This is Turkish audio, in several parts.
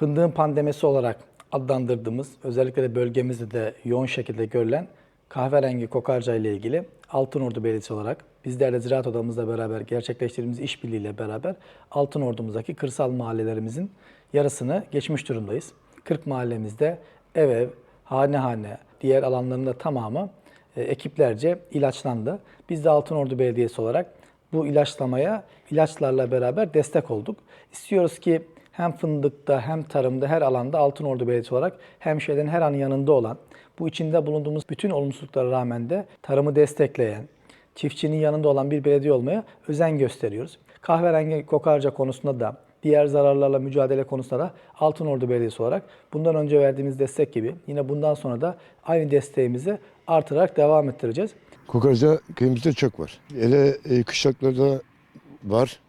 Fındığın pandemisi olarak adlandırdığımız, özellikle de bölgemizde de yoğun şekilde görülen kahverengi kokarca ile ilgili Altınordu Belediyesi olarak bizler de Ziraat Odamızla beraber gerçekleştirdiğimiz işbirliğiyle beraber Altınordumuzdaki kırsal mahallelerimizin yarısını geçmiş durumdayız. 40 mahallemizde ev ev, hane hane, diğer alanların da tamamı e, ekiplerce ilaçlandı. Biz de Altınordu Belediyesi olarak bu ilaçlamaya ilaçlarla beraber destek olduk. İstiyoruz ki hem fındıkta hem tarımda her alanda Altınordu Belediyesi olarak hemşehrilerin her an yanında olan, bu içinde bulunduğumuz bütün olumsuzluklara rağmen de tarımı destekleyen, çiftçinin yanında olan bir belediye olmaya özen gösteriyoruz. Kahverengi kokarca konusunda da diğer zararlarla mücadele konusunda da Altınordu Belediyesi olarak bundan önce verdiğimiz destek gibi yine bundan sonra da aynı desteğimizi artırarak devam ettireceğiz. Kokarca köyümüzde çok var. Hele e, kışlaklarda var.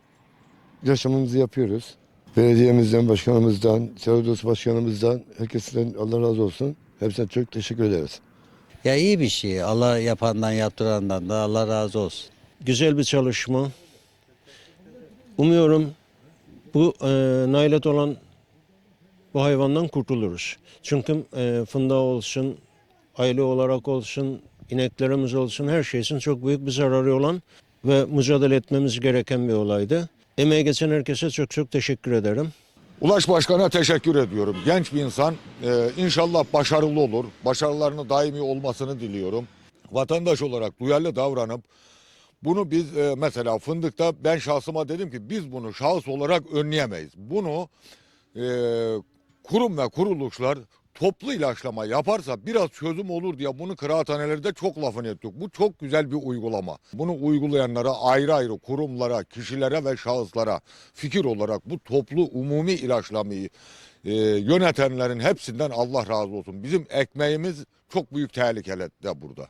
Yaşamımızı yapıyoruz. Belediyemizden, başkanımızdan, Çevre Dostu Başkanımızdan, herkesten Allah razı olsun. Hepsine çok teşekkür ederiz. Ya iyi bir şey. Allah yapandan yaptırandan da Allah razı olsun. Güzel bir çalışma. Umuyorum bu e, nailet olan bu hayvandan kurtuluruz. Çünkü e, fındığı olsun, aile olarak olsun, ineklerimiz olsun her şey için çok büyük bir zararı olan ve mücadele etmemiz gereken bir olaydı. Emeği geçen herkese çok çok teşekkür ederim. Ulaş Başkan'a teşekkür ediyorum. Genç bir insan. Ee, inşallah başarılı olur. Başarılarının daimi olmasını diliyorum. Vatandaş olarak duyarlı davranıp bunu biz e, mesela fındıkta ben şahsıma dedim ki biz bunu şahıs olarak önleyemeyiz. Bunu e, kurum ve kuruluşlar toplu ilaçlama yaparsa biraz çözüm olur diye bunu kıraathanelerde çok lafını ettik. Bu çok güzel bir uygulama. Bunu uygulayanlara ayrı ayrı kurumlara, kişilere ve şahıslara fikir olarak bu toplu umumi ilaçlamayı e, yönetenlerin hepsinden Allah razı olsun. Bizim ekmeğimiz çok büyük tehlikelerde burada.